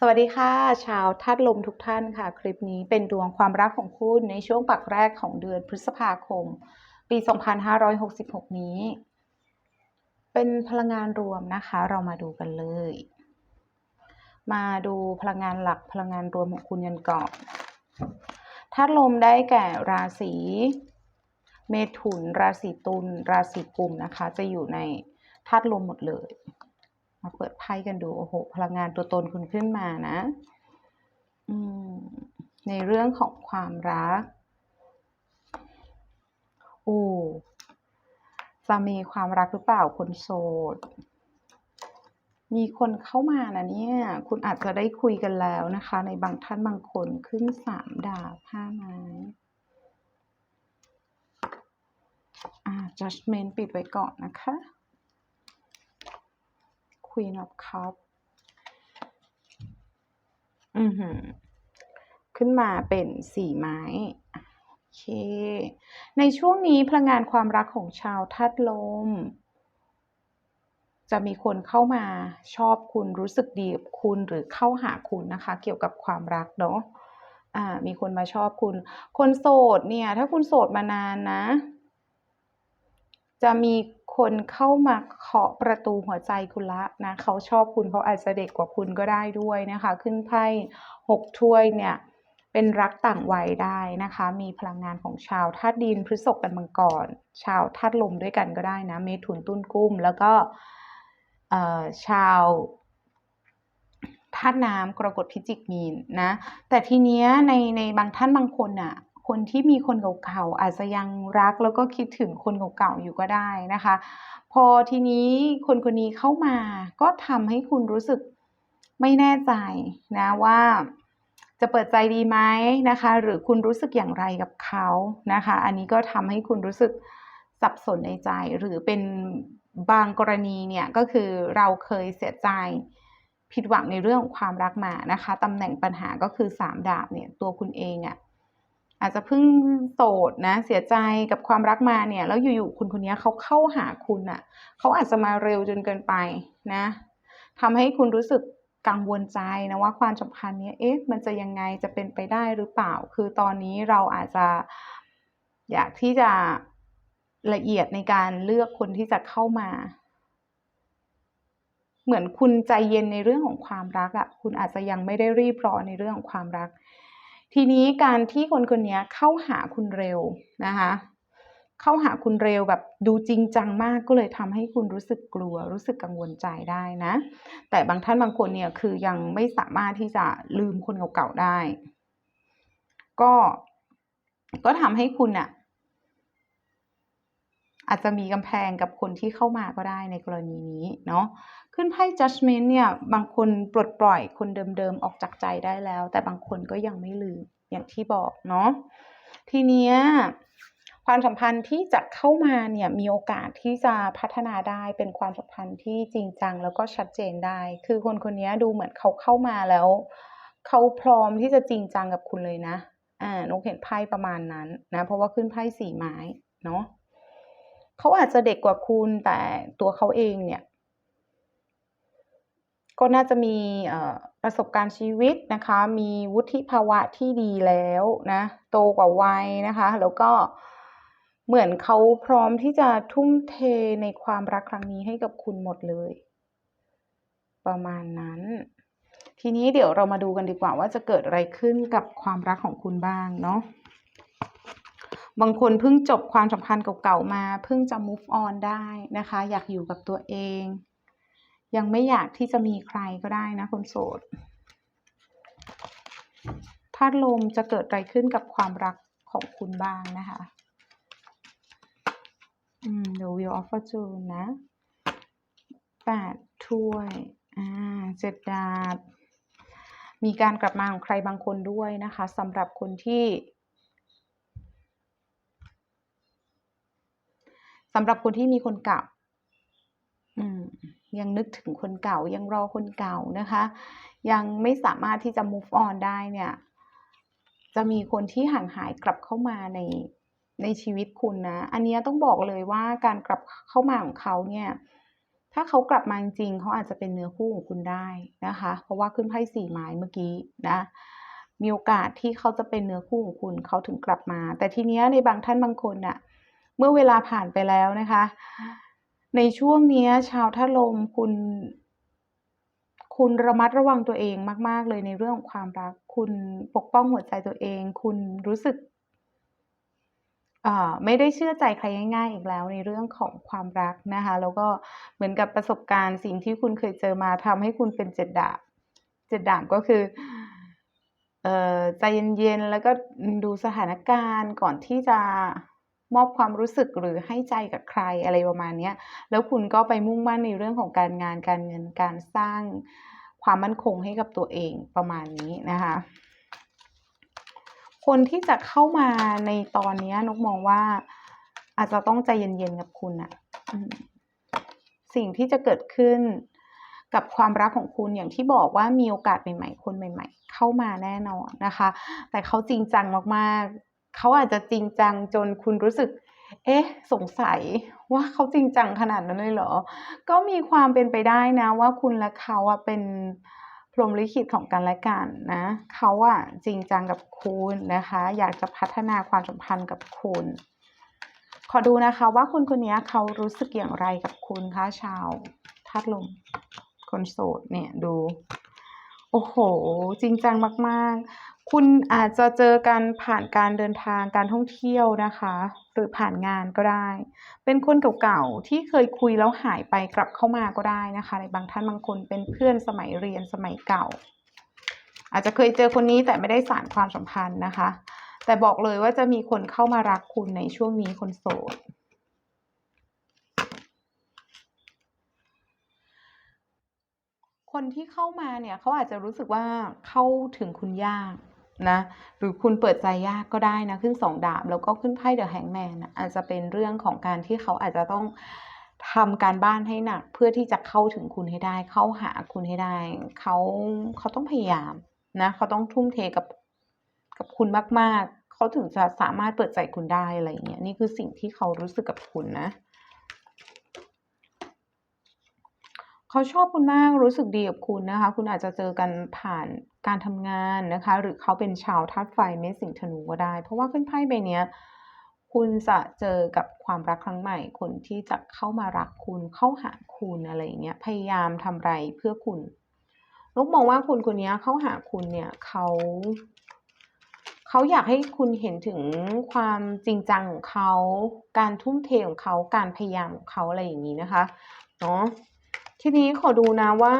สวัสดีค่ะ ชาวธาตุลมทุกท่านค่ะ คลิปนี้เป็นดวงความรักของคุณในช่วงปักแรกของเดือนพฤษภาคม ปี 2566 นี้ เป็นพลังงานรวมนะคะ เรามาดูกันเลย มาดูพลังงานหลักพลังงานรวมของคุณยันก่อนธาตุลมได้แก่ราศีเมถุน ราศีตุลราศีกุมนะคะ จะอยู่ในธาตุลมหมดเลย มาเปิดไพ่กันดูโอ้โหพลังงานตัวตนคุณขึ้นมานะในเรื่องของความรักโอ้จะมีความรักหรือเปล่าคนโสด มีคนเข้ามานะเนี่ย คุณอาจจะได้คุยกันแล้วนะคะ ในบางท่านบางคนขึ้นสามดาบห้าไม้อ่า judgment ปิดไว้ก่อนนะคะ Queen of Cup อือหือขึ้นมาเป็นสี่ไม้โอเค ในช่วงนี้พลังงานความรักของชาวธาตุลม จะมีคนเข้ามาชอบคุณรู้สึกดีกับคุณหรือเข้าหาคุณนะคะ เกี่ยวกับความรักเนาะอ่ามีคนมาชอบคุณ คนโสดเนี่ย ถ้าคุณโสดมานานนะ จะมีคนเข้ามาเคาะประตูหัวใจคุณละนะเขาชอบคุณเขาอาจจะเด็กกว่าคุณก็ได้ด้วยนะคะ ขึ้นไพ่หกถ้วยเนี่ยเป็นรักต่างวัยได้นะคะ มีพลังงานของชาวธาตุดินพฤษภกันมังกรชาวธาตุลมด้วยกันก็ได้นะ เมถุนตุ้นกุ้ม แล้วก็ชาวธาตุน้ำกรกฎพิจิกมีนนะแต่ทีเนี้ยในในบางท่านบางคนอะ คนที่มีคนเก่าๆอาจจะยังรักแล้วก็คิดถึงคนเก่าๆอยู่ก็ได้นะคะ พอทีนี้คนคนนี้เข้ามาก็ทำให้คุณรู้สึกไม่แน่ใจนะว่าจะเปิดใจดีไหมนะคะ หรือคุณรู้สึกอย่างไรกับเขานะคะ อันนี้ก็ทำให้คุณรู้สึกสับสนในใจ หรือเป็นบางกรณีเนี่ยก็คือเราเคยเสียใจผิดหวังในเรื่องของความรักมานะคะตำแหน่งปัญหาก็คือสามดาบเนี่ยตัวคุณเองอะ่ะ อาจจะเพิ่งโสดนะ เสียใจกับความรักมาเนี่ย แล้วอยู่ๆคุณคนนี้เขาเข้าหาคุณอะ่ะเขาอาจจะมาเร็วจนเกินไปนะทำให้คุณรู้สึกกังวลใจนะว่าความสัมพันธ์นี้เอ๊ะมันจะยังไงจะเป็นไปได้หรือเปล่า คือตอนนี้เราอาจจะอยากที่จะละเอียดในการเลือกคนที่จะเข้ามา เหมือนคุณใจเย็นในเรื่องของความรักอะ่ะ คุณอาจจะยังไม่ได้รีบร้อนในเรื่องของความรัก ทีนี้การที่คนคนนี้เข้าหาคุณเร็วนะคะ เข้าหาคุณเร็วแบบดูจริงจังมากก็เลยทำให้คุณรู้สึกกลัว รู้สึกกังวลใจได้นะ แต่บางท่านบางคนเนี่ยคือยังไม่สามารถที่จะลืมคนเก่าๆได้ ก็ก็ทำให้คุณอะ จจะมีกำแพงกับคนที่เข้ามาก็ได้ในกรณีนี้เนาะขึ้นไพ่ judgment เนี่ยบางคนปลดปล่อยคนเดิมๆออกจากใจได้แล้ว แต่บางคนก็ยังไม่ลืมอย่างที่บอกเนาะทีเนี้ยความสัมพันธ์ที่จะเข้ามาเนี่ยมีโอกาสที่จะพัฒนาได้เป็นความสัมพันธ์ที่จริงจังแล้วก็ชัดเจนได้ คือคนคนนี้ดูเหมือนเขาเข้ามาแล้ว เขาพร้อมที่จะจริงจังกับคุณเลยนะอ่านกเห็นไพ่ประมาณนั้นนะเพราะว่าขึ้นไพ่สี่ไม้เนาะ เขาอาจจะเด็กกว่าคุณแต่ตัวเขาเองเนี่ย ก็น่าจะมีประสบการณ์ชีวิตนะคะ มีวุฒิภาวะที่ดีแล้วนะ โตกว่าวัยนะคะ แล้วก็เหมือนเขาพร้อมที่จะทุ่มเทในความรักครั้งนี้ให้กับคุณหมดเลย ประมาณนั้น ทีนี้เดี๋ยวเรามาดูกันดีกว่าว่าจะเกิดอะไรขึ้นกับความรักของคุณบ้างเนาะ บางคนเพิ่งจบความสัมพันธ์เก่าๆมา เพิ่งจะ move on ได้นะคะ อยากอยู่กับตัวเอง ยังไม่อยากที่จะมีใครก็ได้นะคนโสดธาตุลมจะเกิดอะไรขึ้นกับความรักของคุณบ้างนะคะอืม The Wheel of Fortune นะแปดถ้วย อ่าเจ็ดดาบมีการกลับมาของใครบางคนด้วยนะคะสำหรับคนที่ำหรับคนที่มีคนเก่าอืมยังนึกถึงคนเก่ายังรอคนเก่านะคะ ยังไม่สามารถที่จะ move on ได้เนี่ย จะมีคนที่ห่างหายกลับเข้ามาในในชีวิตคุณนะ อันนี้ต้องบอกเลยว่าการกลับเข้ามาของเขาเนี่ย ถ้าเขากลับมาจริงเขาอาจจะเป็นเนื้อคู่ของคุณได้นะคะ เพราะว่าขึ้นไพ่สี่ไม้เมื่อกี้นะ มีโอกาสที่เขาจะเป็นเนื้อคู่ของคุณเขาถึงกลับมา แต่ทีเนี้ยในบางท่านบางคนน่ะ เมื่อเวลาผ่านไปแล้วนะคะ ในช่วงนี้ชาวธาลมคุณ คุณระมัดระวังตัวเองมาก ๆ เลยในเรื่องของความรัก คุณปกป้องหัวใจตัวเอง คุณรู้สึกไม่ได้เชื่อใจใครง่ายๆอีกแล้วในเรื่องของความรักนะคะ แล้วก็เหมือนกับประสบการณ์สิ่งที่คุณเคยเจอมาทำให้คุณเป็นเจ็ดดาบเจ็ดดาบก็คือเอใจเย็นๆแล้วก็ดูสถานการณ์ก่อนที่จะ มอบความรู้สึกหรือให้ใจกับใครอะไรประมาณเนี้ยแล้วคุณก็ไปมุ่งมั่นในเรื่องของการงานการเงินการสร้างความมั่นคงให้กับตัวเองประมาณนี้นะคะ คนที่จะเข้ามาในตอนนี้นกมองว่า อาจจะต้องใจเย็นๆกับคุณน่ะสิ่งที่จะเกิดขึ้นกับความรักของคุณอย่างที่บอกว่ามีโอกาสใหม่ๆ คนใหม่ ๆ เข้ามาแน่นอนนะคะ แต่เขาจริงจังมากๆ เขาอาจจะจริงจังจนคุณรู้สึก เอ๊ะ สงสัยว่าเขาจริงจังขนาดนั้นเลยเหรอ?ก็มีความเป็นไปได้นะว่าคุณและเขาอะเป็นพรหมลิขิตของกันและกันนะ เขาอะจริงจังกับคุณนะคะ อยากจะพัฒนาความสัมพันธ์กับคุณ ขอดูนะคะว่าคนคนนี้เขารู้สึกอย่างไรกับคุณคะชาวธาตุลมคนโสดเนี่ยดูโอ้โฮจริงจังมาก ๆ คุณอาจจะเจอกันผ่านการเดินทางการท่องเที่ยวนะคะ หรือผ่านงานก็ได้ เป็นคนเก่าๆที่เคยคุยแล้วหายไปกลับเข้ามาก็ได้นะคะ ในบางท่านบางคนเป็นเพื่อนสมัยเรียนสมัยเก่า อาจจะเคยเจอคนนี้แต่ไม่ได้สานความสัมพันธ์นะคะ แต่บอกเลยว่าจะมีคนเข้ามารักคุณในช่วงนี้คนโสดคนที่เข้ามาเนี่ยเขาอาจจะรู้สึกว่าเข้าถึงคุณยาก นะหรือคุณเปิดใจยากก็ได้นะขึ้น2ดาบแล้วก็ขึ้นไพ่ The Hangman น่ะอาจจะเป็นเรื่องของการที่เขาอาจจะต้องทำการบ้านให้หนักเพื่อที่จะเข้าถึงคุณให้ได้ เข้าหาคุณให้ได้ เขาเขาต้องพยายามนะเขาต้องทุ่มเทกับกับคุณมาก ๆ เขาถึงจะสามารถเปิดใจคุณได้อะไรอย่างเงี้ยนี่คือสิ่งที่เขารู้สึกกับคุณนะ เขาชอบคุณมากรู้สึกดีกับคุณนะคะ คุณอาจจะเจอกันผ่านการทำงานนะคะ หรือเขาเป็นชาวธาตุไฟเมษสิงธนูก็ได้ เพราะว่าขึ้นไพ่ใบนี้คุณจะเจอกับความรักครั้งใหม่ คนที่จะเข้ามารักคุณเข้าหาคุณอะไรอย่างเงี้ยพยายามทำไรเพื่อคุณนกมองว่าคนคนนี้เข้าหาคุณเนี่ยเขาเขาอยากให้คุณเห็นถึงความจริงจังของเขา การทุ่มเทของเขา การพยายามของเขาอะไรอย่างงี้นะคะ เนาะ ทีนี้ขอดูนะว่า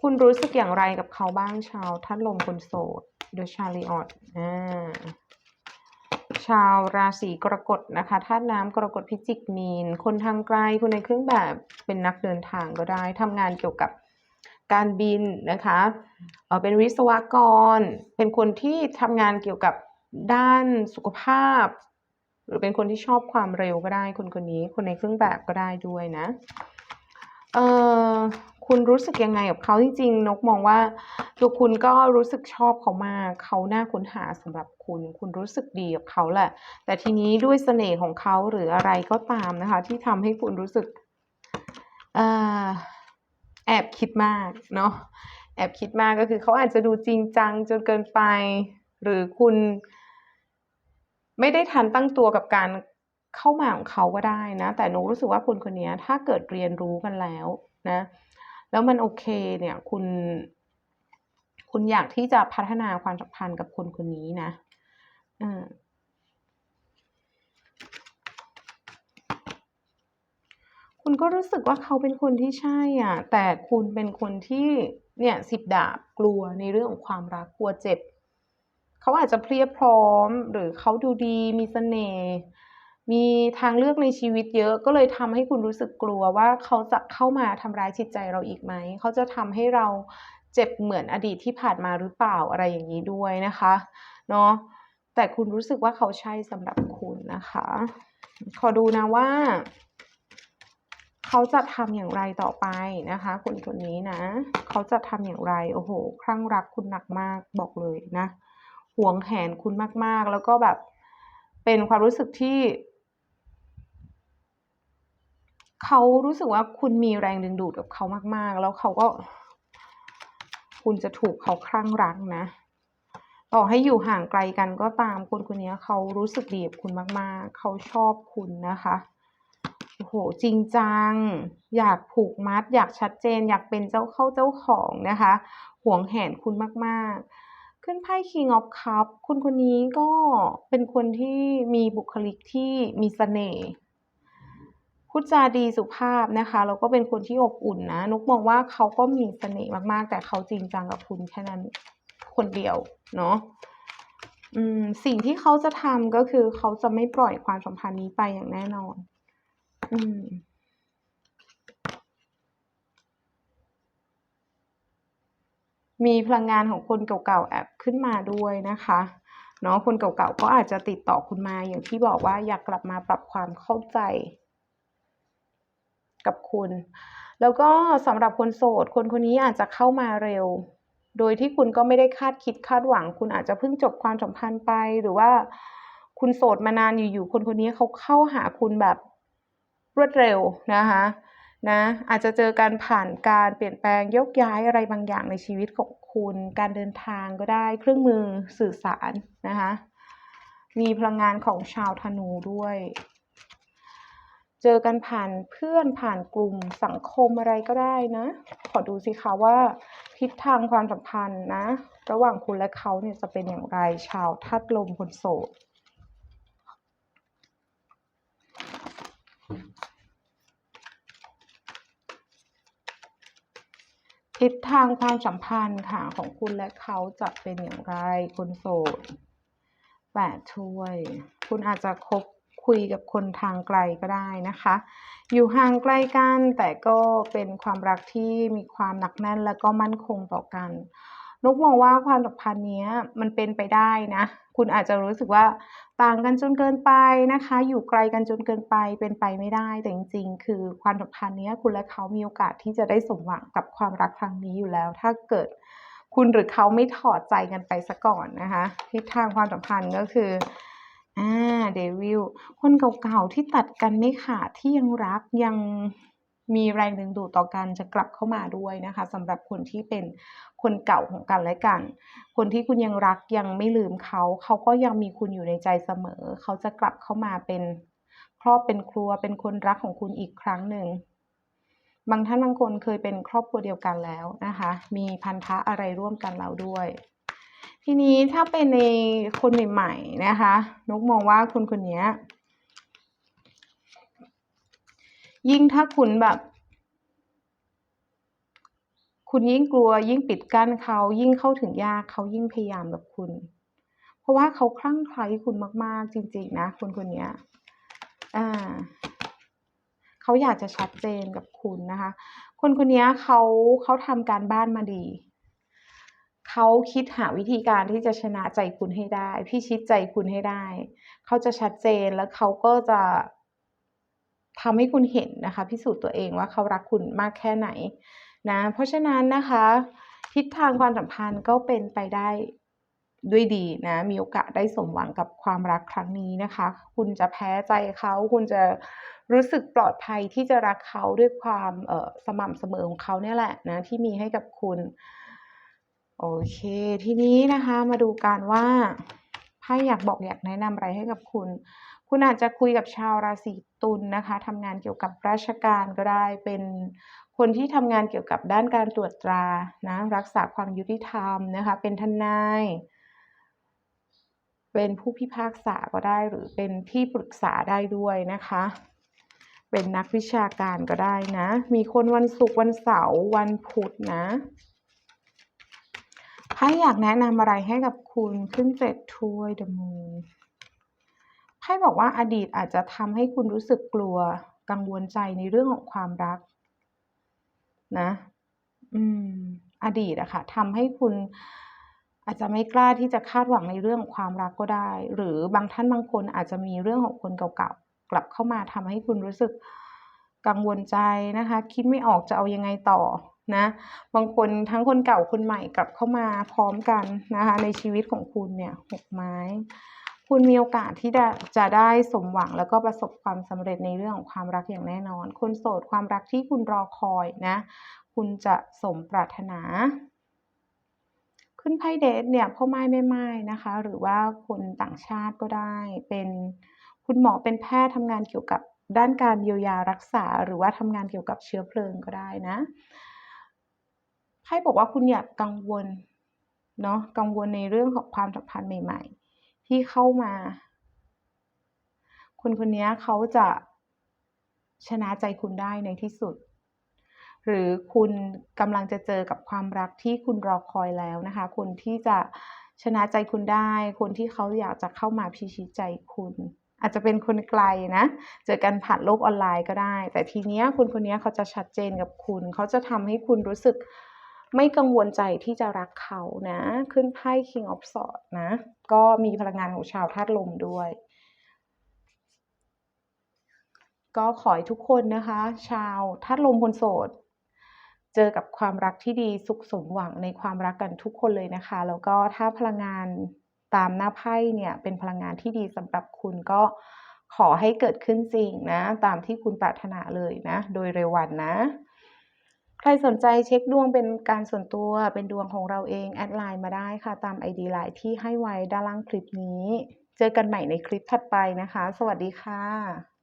คุณรู้สึกอย่างไรกับเขาบ้างชาวธาตุลมคนโสด The Chariot อาชาวราศีกรกฎนะคะธาตุน้ำกรกฎพิจิกมีน คนทางไกลคนในเครื่องแบบเป็นนักเดินทางก็ได้ทำงานเกี่ยวกับการบินนะคะเออเป็นวิศวกร เป็นคนที่ทำงานเกี่ยวกับด้านสุขภาพ หรือเป็นคนที่ชอบความเร็วก็ได้คนคนนี้ คนในเครื่องแบบก็ได้ด้วยนะ เออคุณรู้สึกยังไงกับเขา?จริงๆ นกมองว่าตัวคุณก็รู้สึกชอบเขามากเขาน่าค้นหาสำหรับคุณ คุณรู้สึกดีกับเขาแหละ แต่ทีนี้ด้วยเสน่ห์ของเขาหรืออะไรก็ตามนะคะ ที่ทำให้คุณรู้สึกอแอบคิดมากเนาะแอบคิดมากก็คือเขาอาจจะดูจริงจังจนเกินไป หรือคุณ ไม่ได้ทันตั้งตัวกับการเข้ามาของเขาก็ได้นะ แต่หนกรู้สึกว่าคนคนนี้ถ้าเกิดเรียนรู้กันแล้วนะ แล้วมันโอเคเนี่ยคุณ คุณอยากที่จะพัฒนาความสัมพันธ์กับคนคนนี้นะออคุณก็รู้สึกว่าเขาเป็นคนที่ใช่อะแต่คุณเป็นคนที่เนี่ย10ดาบกลัวในเรื่องของความรักกลัวเจ็บ เขาอาจจะเพรียบพร้อม หรือเขาดูดีมีเสน่ห์มีทางเลือกในชีวิตเยอะก็เลยทำให้คุณรู้สึกกลัวว่าเขาจะเข้ามาทำร้ายจิตใจเราอีกไหม?เขาจะทำให้เราเจ็บเหมือนอดีตที่ผ่านมาหรือเปล่า?อะไรอย่างงี้ด้วยนะคะเนาะแต่คุณรู้สึกว่าเขาใช่สำหรับคุณนะคะ ขอดูนะว่า เขาจะทำอย่างไรต่อไปนะคะคนคนนี้นะ เขาจะทำอย่างไร?โอ้โฮคลั่งรักคุณหนักมากบอกเลยนะ หวงแหนคุณมาก ๆ แล้วก็แบบเป็นความรู้สึกที่ เขารู้สึกว่าคุณมีแรงดึงดูดกับเขามาก ๆ แล้วเขาก็ คุณจะถูกเขาคลั่งรักนะ ต่อให้อยู่ห่างไกลกันก็ตามคนคนนี้เขารู้สึกดีกับคุณมาก ๆ เขาชอบคุณนะคะโอ้โฮจริงจัง อยากผูกมัด อยากชัดเจน อยากเป็นเจ้าเข้าเจ้าของนะคะ หวงแหนคุณมาก ๆ ขึ้นไพ่ King of Cups คุณคนนี้ก็เป็นคนที่มีบุคลิกที่มีเสน่ห์พูดจาดีสุภาพนะคะแล้วก็เป็นคนที่อบอุ่นนะ นุกมองว่าเขาก็มีเสน่ห์มากๆ แต่เขาจริงจังกับคุณแค่นั้นคนเดียวเนาะสิ่งที่เขาจะทำก็คือเขาจะไม่ปล่อยความสัมพันธ์นี้ไปอย่างแน่นอน อืม มีพลังงานของคนเก่าๆแอบขึ้นมาด้วยนะคะเนาะคนเก่าๆก็อาจจะติดต่อคุณมาอย่างที่บอกว่าอยากกลับมาปรับความเข้าใจ กับคุณ แล้วก็สำหรับคนโสด คนคนนี้อาจจะเข้ามาเร็ว โดยที่คุณก็ไม่ได้คาดคิดคาดหวัง คุณอาจจะเพิ่งจบความสัมพันธ์ไป หรือว่าคุณโสดมานานอยู่ๆคนคนนี้เขาเข้าหาคุณแบบรวดเร็วนะคะ นะอาจจะเจอกันผ่านการเปลี่ยนแปลงยกย้ายอะไรบางอย่างในชีวิตของคุณ การเดินทางก็ได้เครื่องมือสื่อสารนะคะมีพลังงานของชาวธนูด้วย เจอกันผ่านเพื่อนผ่านกลุ่มสังคมอะไรก็ได้นะ ขอดูสิคะว่าทิศทางความสัมพันธ์นะ ระหว่างคุณและเขาเนี่ยจะเป็นอย่างไรชาวธาตุลมคนโสด ทิศทางความสัมพันธ์ค่ะของคุณและเขาจะเป็นอย่างไรคนโสดแปดช่วย คุณอาจจะคบคุยกับคนทางไกลก็ได้นะคะ อยู่ห่างไกลกันแต่ก็เป็นความรักที่มีความหนักแน่นและก็มั่นคงต่อกัน นกมองว่าความสัมพันธ์นี้มันเป็นไปได้นะ คุณอาจจะรู้สึกว่าต่างกันจนเกินไปนะคะ อยู่ไกลกันจนเกินไปเป็นไปไม่ได้ แต่จริงๆ คือความสัมพันธ์นี้คุณและเขามีโอกาสที่จะได้สมหวังกับความรักครั้งนี้อยู่แล้ว ถ้าเกิดคุณหรือเขาไม่ถอดใจกันไปเสียก่อนนะคะทิศทางความสัมพันธ์ก็คืออา Devil คนเก่าๆที่ตัดกันไม่ขาดที่ยังรักยัง มีแรงดึงดูดต่อกันจะกลับเข้ามาด้วยนะคะสำหรับคนที่เป็นคนเก่าของกันและกัน คนที่คุณยังรักยังไม่ลืมเขา เขาก็ยังมีคุณอยู่ในใจเสมอ เขาจะกลับเข้ามาเป็นครอบเป็นครัวเป็นคนรักของคุณอีกครั้งหนึ่งบางท่านบางคนเคยเป็นครอบครัวเดียวกันแล้วนะคะ มีพันธะอะไรร่วมกันแล้วด้วย ทีนี้ถ้าเป็นในคนใหม่ๆนะคะนุกมองว่าคนคนนี้ ยิ่งถ้าคุณแบบ คุณยิ่งกลัว ยิ่งปิดกั้นเขายิ่งเข้าถึงยากเขายิ่งพยายามกับคุณ เพราะว่าเขาคลั่งไคล้คุณมาก ๆ จริง ๆ นะคนคนนี้ยอาเขาอยากจะชัดเจนกับคุณนะคะ คนคนนี้เขาเขาทำการบ้านมาดีเขาคิดหาวิธีการที่จะชนะใจคุณให้ได้พิชิตใจคุณให้ได้ เขาจะชัดเจนแล้วเขาก็จะ ทำให้คุณเห็นนะคะ พิสูจน์ตัวเองว่าเขารักคุณมากแค่ไหนนะเพราะฉะนั้นนะคะ ทิศทางความสัมพันธ์ก็เป็นไปได้ด้วยดีนะ มีโอกาสได้สมหวังกับความรักครั้งนี้นะคะ คุณจะแพ้ใจเขา คุณจะรู้สึกปลอดภัยที่จะรักเขาด้วยความสม่ำเสมอของเขาเนี่ยแหละนะที่มีให้กับคุณ โอเค ทีนี้นะคะมาดูกันว่าไพ่อยากบอกอยากแนะนำอะไรให้กับคุณ คุณอาจจะคุยกับชาวราศีตุลนะคะทำงานเกี่ยวกับราชการก็ได้เป็นคนที่ทำงานเกี่ยวกับด้านการตรวจตรานะรักษาความยุติธรรมนะคะ เป็นทนาย เป็นผู้พิพากษาก็ได้หรือเป็นที่ปรึกษาได้ด้วยนะคะ เป็นนักวิชาการก็ได้นะ มีคนวันศุกร์วันเสาร์วันพุธนะไพ่อยากแนะนำอะไรให้กับคุณขึ้น7ถ้วย The Moon ไพ่บอกว่าอดีตอาจจะทำให้คุณรู้สึกกลัวกังวลใจในเรื่องของความรัก นะ อืม อดีตอะค่ะทำให้คุณอาจจะไม่กล้าที่จะคาดหวังในเรื่องความรักก็ได้ หรือบางท่านบางคนอาจจะมีเรื่องของคนเก่าๆกลับเข้ามาทำให้คุณรู้สึกกังวลใจนะคะ คิดไม่ออกจะเอายังไงต่อนะ บางคนทั้งคนเก่าคนใหม่กลับเข้ามาพร้อมกันนะคะ ในชีวิตของคุณเนี่ย6ไม้ คุณมีโอกาสที่จะจะได้สมหวังแล้วก็ประสบความสำเร็จในเรื่องของความรักอย่างแน่นอน คนโสดความรักที่คุณรอคอยนะ คุณจะสมปรารถนา ขึ้นไพ่เดทเนี่ยพ่อไม้แม่ไม้นะคะ หรือว่าคนต่างชาติก็ได้เป็นคุณหมอเป็นแพทย์ทำงานเกี่ยวกับด้านการเยียวยารักษา หรือว่าทำงานเกี่ยวกับเชื้อเพลิงก็ได้นะไพ่บอกว่าคุณอย่ากังวลเนาะกังวลในเรื่องของความสัมพันธ์ใหม่ ๆ ที่เข้ามา คนคนนี้เขาจะชนะใจคุณได้ในที่สุด หรือคุณกำลังจะเจอกับความรักที่คุณรอคอยแล้วนะคะ คนที่จะชนะใจคุณได้ คนที่เขาอยากจะเข้ามาพิชิตใจคุณ อาจจะเป็นคนไกลนะ เจอกันผ่านโลกออนไลน์ก็ได้ แต่ทีเนี้ยคนคนนี้เขาจะชัดเจนกับคุณ เขาจะทำให้คุณรู้สึก ไม่กังวลใจที่จะรักเขานะ ขึ้นไพ่ King of Swords นะ ก็มีพลังงานของชาวธาตุลมด้วย ก็ขอให้ทุกคนนะคะ ชาวธาตุลมคนโสด เจอกับความรักที่ดีสุขสมหวังในความรักกันทุกคนเลยนะคะ แล้วก็ถ้าพลังงานตามหน้าไพ่เนี่ย เป็นพลังงานที่ดีสำหรับคุณก็ขอให้เกิดขึ้นจริงนะ ตามที่คุณปรารถนาเลยนะ โดยเร็ววันนะ ใครสนใจเช็คดวงเป็นการส่วนตัวเป็นดวงของเราเอง แอดไลน์มาได้ค่ะ ตาม ID ไลน์ที่ให้ไว้ด้านล่างคลิปนี้ เจอกันใหม่ในคลิปถัดไปนะคะ สวัสดีค่ะ